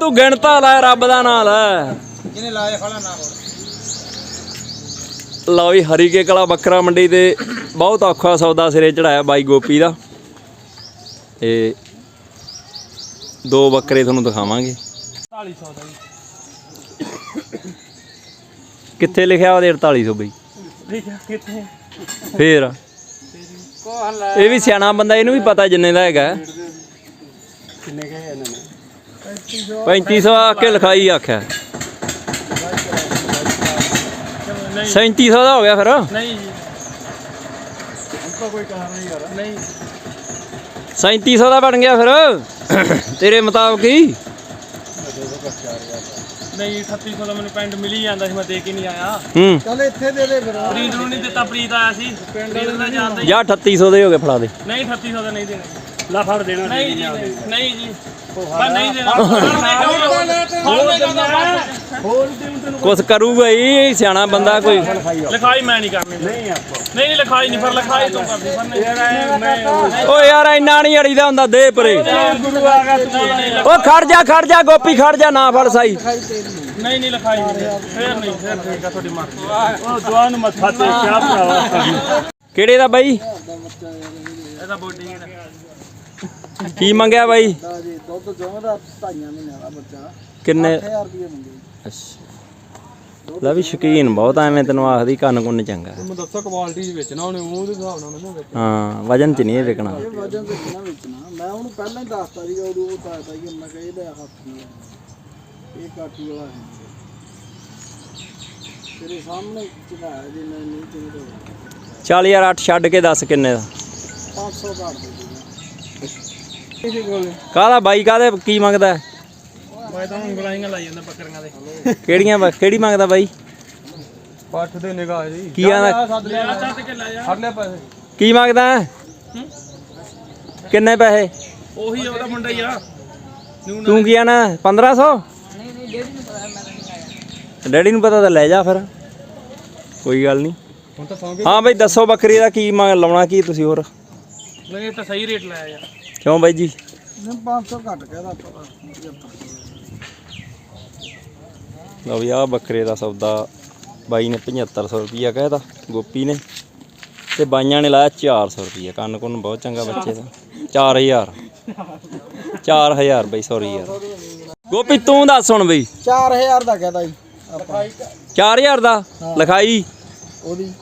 ਤੂੰ ਗਿਣਤਾ ਲੈ ਰੱਬ ਦਾ ਨਾਂ ਲੈ ਜਿਹਨੇ ਲਾਇਆ ਖੜਾ ਨਾ ਕੋਲ ਲਓ ਵੀ ਹਰੀਕੇ ਕਲਾ ਬੱਕਰਾ ਮੰਡੀ ਤੇ ਬਹੁਤ ਔਖਾ ਸੌਦਾ ਸਿਰੇ ਚੜਾਇਆ ਬਾਈ ਗੋਪੀ ਦਾ। ਤੇ ਦੋ ਬੱਕਰੇ ਤੁਹਾਨੂੰ ਦਿਖਾਵਾਂਗੇ। 4400 ਦਾ ਜੀ ਕਿੱਥੇ ਲਿਖਿਆ ਉਹਦੇ 4800 ਬਈ? ਹੈ ਕਿੱਥੇ? ਫੇਰ। ਇਹ ਵੀ ਸਿਆਣਾ ਬੰਦਾ ਇਹਨੂੰ ਵੀ ਪਤਾ ਜਿੰਨੇ ਦਾ ਹੈਗਾ। ਕਿੰਨੇ ਕਹੇ ਇਹਨਾਂ ਨੇ? 3500 ਆ ਕੇ ਲਿਖਾਈ ਆਖਿਆ। ਨਹੀਂ 3700 ਦਾ ਹੋ ਗਿਆ ਫਿਰ। ਨਹੀਂ ਜੀ। ਉਨਕਾ ਕੋਈ ਕਾਰ ਨਹੀਂ। ਕਰ ਨਹੀਂ 3700 ਦਾ ਬਣ ਗਿਆ ਫਿਰ। ਤੇਰੇ ਮੁਤਾਬਕ ਹੀ। ਨਹੀਂ 3800 ਦਾ ਮੈਨੂੰ ਪੈਂਟ ਮਿਲ ਹੀ ਜਾਂਦਾ ਸੀ ਮੈਂ ਦੇ ਕੇ ਨਹੀਂ ਆਇਆ। ਹੂੰ। ਚੱਲ ਇੱਥੇ ਦੇ ਦੇ ਫਿਰ। ਪ੍ਰੀਤ ਨੂੰ ਨਹੀਂ ਦਿੱਤਾ ਪ੍ਰੀਤ ਆਇਆ ਸੀ। ਪ੍ਰੀਤ ਦਾ ਹੀ ਜਾਂ 3800 ਦੇ ਹੋ ਗਏ ਫੜਾ ਦੇ। ਨਹੀਂ 3800 ਦਾ ਨਹੀਂ ਦੇਣਾ। ਲਾ ਫੜ ਦੇਣਾ ਨਹੀਂ ਜੀ ਨਹੀਂ ਜੀ। ਮੈਂ ਨਹੀਂ ਦੇਣਾ। ਹੋਰ ਹੋਰ ਤੈਨੂੰ ਕੁਛ ਕਰੂਗਾ ਹੀ ਸਿਆਣਾ ਬੰਦਾ ਕੋਈ। ਲਿਖਾਈ ਮੈਂ ਨਹੀਂ ਕਰਨੀ। ਨਹੀਂ ਆਪਾਂ। ਨਹੀਂ ਨਹੀਂ ਲਿਖਾਈ ਨਹੀਂ ਪਰ ਲਿਖਾਈ ਤੂੰ ਕਰਦੀ। ਪਰ ਨਹੀਂ। ਮੈਂ ਓ ਯਾਰ ਇੰਨਾ ਨਹੀਂ ਅੜੀਦਾ ਹੁੰਦਾ ਦੇ ਪਰੇ। ਗੁਰੂ ਆ ਗਿਆ ਤੂੰ। ਨਹੀਂ ਓ ਖੜ ਜਾ ਖੜ ਜਾ ਗੋਪੀ ਖੜ ਜਾ ਨਾ ਫੜ ਸਾਈ। ਨਹੀਂ ਨਹੀਂ ਲਿਖਾਈ ਨਹੀਂ। ਫੇਰ ਨਹੀਂ ਫੇਰ ਠੀਕ ਆ ਤੁਹਾਡੀ ਮਰਜ਼ੀ ਉਹ ਜਵਾਨ ਮੱਥਾ ਤੇ ਕਿਆ ਭਰਾਵਾ। ਕਿਹੜੇ ਦਾ ਬਾਈ? ਇਹਦਾ ਬੋਡੀ ਕੀ ਮੰਗਿਆ ਬਾਈ? ਜੀ ਦੁੱਧ ਜੋਂ ਦਾ ਢਾਈਆਂ ਮਹੀਨਿਆਂ ਦਾ ਬੱਚਾ। ਕਿੰਨੇ? 1000 ਰੁਪਏ ਮੰਗੇ। ਅੱਛਾ। ਲੈ ਵੀ ਸ਼ਕੀਨ ਬਹੁਤ ਐਵੇਂ ਤੈਨੂੰ ਆਖਦੀ ਕੰਨ ਕੁੰਨ ਚੰਗਾ। ਮੈਨੂੰ ਦੱਸੋ ਕੁਆਲਿਟੀ ਵੇਚਣਾ ਉਹਨੇ ਉਹ ਦੇ ਹਿਸਾਬ ਨਾਲ ਉਹਨੇ ਵੇਚਣਾ। ਹਾਂ ਵਜਨ ਚ ਨਹੀਂ ਇਹ ਵਿਕਣਾ ਇਹ ਵਜਨ ਤੇ ਕਿੰਨਾ ਵੇਚਣਾ। ਮੈਂ ਉਹਨੂੰ ਪਹਿਲਾਂ ਹੀ ਦੱਸਤਾ ਸੀਗਾ ਉਦੋਂ ਉਹ ਦੱਸਦਾ ਸੀ ਕਿ ਮੈਂ ਕਿਹਾ ਇਹਦਾ ਹੱਥ ਨਹੀਂ ਹੈ। ਇਹ ਕਾਠੀ ਵਾਲਾ ਹੈ। ਤੇਰੇ ਸਾਹਮਣੇ ਚੁਕਾਇਆ ਜੀ ਮੈਂ ਨਹੀਂ ਤੇਰੇ ਤੋਂ। ਚੱਲ ਯਾਰ 8 ਛੱਡ ਕੇ ਦੱਸ ਕਿੰਨੇ ਦਾ? 500 ਘੱਟ ਦੇ ਦੂੰਗਾ ਕਿਸੇ ਕੋਲ। ਕਾਹਦਾ ਬਾਈ ਕਾਹਦੇ ਕੀ ਮੰਗਦਾ? ਹੈ? ਮੈਂ ਤਾਂ ਉਂਗਲਾਈਆਂ ਲਾਈ ਜਾਂਦਾ ਬੱਕਰੀਆਂ ਦੇ। ਕਿਹੜੀਆਂ ਵਾ- ਕਿਹੜੀ ਮੰਗਦਾ ਬਾਈ? ਪੱਠ ਦੇ ਨਿਗਾਹ ਜੀ। ਕੀ ਆਂਦਾ ਸੱਦ ਲਿਆ ਚੱਟ ਕੇ ਲੈ ਜਾ। ਫੜ ਲੈ ਪੈਸੇ। ਕੀ ਮੰਗਦਾ? ਹੈ? ਕਿੰਨੇ ਪੈਸੇ? ਉਹੀ ਉਹਦਾ ਮੁੰਡਾ ਹੀ ਆ। ਤੂੰ ਕੀ ਆਣਾ 1500 ਡੈਡੀ ਨੂੰ ਪਤਾ ਤਾਂ ਲੈ ਜਾ ਫਿਰ। ਕੋਈ ਗੱਲ ਨਹੀਂ। ਹੁਣ ਤਾਂ ਸੌਂ ਹਾਂ ਬਾਈ ਦੱਸੋ ਬੱਕਰੀ ਦਾ ਕੀ ਮੰਗ ਲਾਉਣਾ ਕੀ ਤੁਸੀਂ ਹੋਰ? ਨਹੀਂ ਇਹ ਤਾਂ ਸਹੀ ਰੇਟ ਲਾਇਆ ਯਾਰ। ਕਿਉਂ ਬਾਈ ਜੀ? ਨਹੀਂ 500 ਘੱਟ ਕਹਿਦਾ ਲਓ ਵੀ ਆਹ ਬੱਕਰੇ ਦਾ ਸੌਦਾ ਬਾਈ ਨੇ 7500 ਰੁਪਈਆ ਕਹਿਤਾ ਗੋਪੀ ਨੇ। ਤੇ ਬਾਈਆਂ ਨੇ ਲਾਇਆ 400 ਰੁਪਈਆ ਕੰਨ ਕੁੰਨ ਬਹੁਤ ਚੰਗਾ ਬੱਚੇ ਦਾ। 4000 4000 ਬਈ ਸੌਰੀ ਯਾਰ। ਗੋਪੀ ਤੂੰ ਦੱਸ ਹੁਣ ਬਈ। 4000 ਦਾ ਕਹਿਦਾ ਜੀ ਆਪਾਂ। 4000 ਦਾ? ਲਿਖਾਈ? ਉਹਦੀ।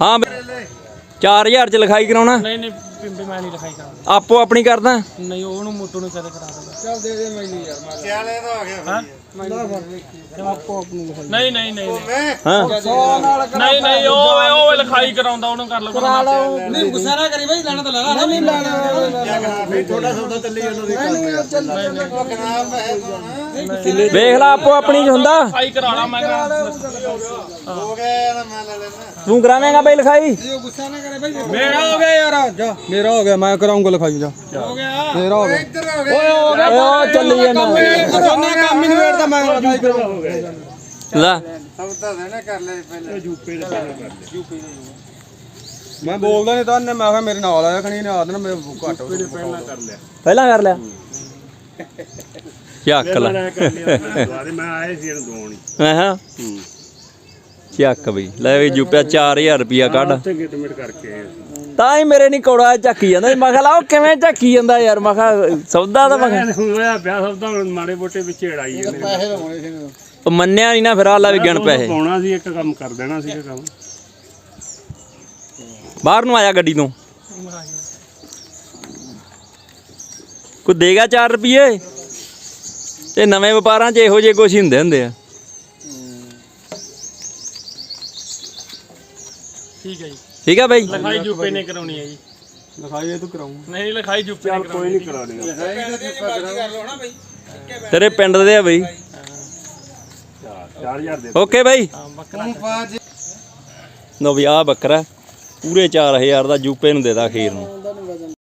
ਹਾਂ 4000 ਚ ਲਿਖਾਈ ਕਰਾਉਣਾ? ਨਹੀਂ ਨਹੀਂ ਪਿੰਬੇ ਮੈਂ ਨਹੀਂ ਲਿਖਾਈ ਕਰਾਂਗਾ ਆਪੋ ਆਪਣੀ ਕਰਦਾ? ਨਹੀਂ ਉਹਨੂੰ ਮੋਟੂ ਨੂੰ ਕਦੇ ਕਰਾ ਦਿੰਦਾ। ਚੱਲ ਦੇ ਦੇ ਮੈਨੂੰ ਯਾਰ ਮੈਂ ਹਾਂ ਲਾ ਆਪੋ ਆਪਣੀ ਲਿਖਾਈ ਨਹੀਂ ਨਹੀਂ ਨਹੀਂ ਨਹੀਂ। ਹਾਂ। 100 ਨਾਲ ਨਹੀਂ ਨਹੀਂ ਉਹ ਉਹ ਲਿਖਾਈ ਕਰਾਉਂਦਾ ਉਹਨੂੰ ਕਰ ਲਓ ਕਰਾ ਲਓ। ਨਹੀਂ ਗੁੱਸਾ ਨਾ ਕਰੀ ਬਈ ਲੈਣਾ ਤਾਂ ਲੈ ਲੈ ਨਹੀਂ ਲੈਣਾ ਥੋੜਾ ਸੌਦਾ ਚੱਲੀ ਜਾਂਦਾ ਦੀ ਨਹੀਂ ਵੇਖ ਲਾ ਆਪੋ ਆਪਣੀ ਚ ਹੁੰਦਾ। ਲਿਖਾਈ ਕਰਾ ਲਾ ਮੈਂ ਕਰਾ ਤੂੰ ਕਰਾਵੇਂਗਾ ਬਈ ਲਿਖਾਈ? ਗੁੱਸਾ ਨਾ ਕਰੇ ਬਈ ਮੇਰਾ ਹੋ ਗਿਆ ਯਾਰ ਜਾ। ਮੇਰਾ ਹੋ ਗਿਆ ਮੈਂ ਕਰਾਉਂਗਾ ਲਿਖਾਈ ਜਾ। ਹੋ ਗਿਆ। ਮੇਰਾ ਹੋ ਗਿਆ। ਓਏ ਹੋ ਗਿਆ ਚੱਲੀ ਜਾਂਦਾ। ਕੰਮ ਹੀ ਨਹੀਂ ਵੇੜਦਾ ਮੈਂ ਲਿਖਾਈ ਕਰਾਉਂ ਲੈ ਮੈਂ ਬੋਲਦਾ ਨਹੀਂ ਤਾਂ ਨੇ ਮੈਂ ਕਿਹਾ ਮੇਰੇ ਨਾਲ ਆਇਆ ਖਣੀ ਨੇ ਆ ਦੇਣਾ ਮੇਰੇ ਘੱਟ ਪਹਿਲਾਂ ਕਰ ਲਿਆ। ਪਹਿਲਾਂ ਕਰ ਲਿਆ? ਚੱਕ ਲੈ। ਮੈਂ ਆਏ ਸੀ ਇਹਨੂੰ ਦੋਣੀ ਮੈਂ ਹਾਂ। ਚੱਕ ਬਈ। ਲੈ ਵੀ ਜੁਪਿਆ 4000 ਰੁਪਿਆ ਕੱਢ। ਤੇ ਗਿਟਮਿਟ ਕਰਕੇ ਤਾਂ ਹੀ ਮੇਰੇ ਨਹੀਂ ਕੋੜਾ ਚੱਕੀ ਜਾਂਦਾ ਮੈਂ ਕਿਹਾ ਲਾ ਉਹ ਕਿਵੇਂ ਚੱਕੀ ਜਾਂਦਾ ਯਾਰ? ਮੈਂ ਕਿਹਾ ਸੌਦਾ ਤਾਂ ਮੈਂ ਕਿਹਾ। ਹੋਇਆ ਵਿਆਹ ਸਭ ਤਾਂ ਮਾੜੇ ਮੋਟੇ ਵਿੱਚ ਏੜਾਈ ਜਾਂਦੇ ਪੈਸੇ ਲਾਉਣੇ ਸੀ ਉਹ ਮੰਨਿਆ ਨਹੀਂ ਨਾ ਫਿਰ ਆਲਾ ਵੀ ਗਿਣ ਪੈਸੇ। ਪਾਉਣਾ ਸੀ ਇੱਕ ਕੰਮ ਕਰ ਦੇਣਾ ਸੀ ਕੰਮ। ਬਾਹਰ ਨੂੰ ਆਇਆ ਗੱਡੀ ਤੋਂ। ਕੋ ਦੇਗਾ 4 ਰੁਪਏ ਤੇ ਨਵੇਂ ਵਪਾਰਾਂ 'ਚ ਇਹੋ ਜਿਹੇ ਕੁਛ ਹੀ ਹੁੰਦੇ ਹੁੰਦੇ ਆ। ਠੀਕ ਹੈ ਜੀ। ਠੀਕ ਆ ਬਾਈ? ਲਿਖਾਈ ਜੁਪੇ ਨੇ ਕਰਾਉਣੀ ਹੈ ਜੀ। ਲਿਖਾਈ ਇਹ ਤੂੰ ਕਰਾਉਂ ਨਹੀਂ ਲਿਖਾਈ ਜੁਪੇ ਨੇ ਕਰਾਉਣੀ ਕੋਈ ਨਹੀਂ ਕਰਾ ਦੇਗਾ ਤੇਰੇ ਪਿੰਡ ਦੇ ਆ ਬਈ। 4000 ਦੇ ਓਕੇ ਬਾਈ। ਹਾਂ ਬੱਕਰਾ ਲੋ ਵੀ ਆ ਬੱਕਰਾ ਪੂਰੇ 4000 ਦਾ ਜੂਪੇ ਨੂੰ ਦੇਦਾ ਖੀਰ ਨੂੰ।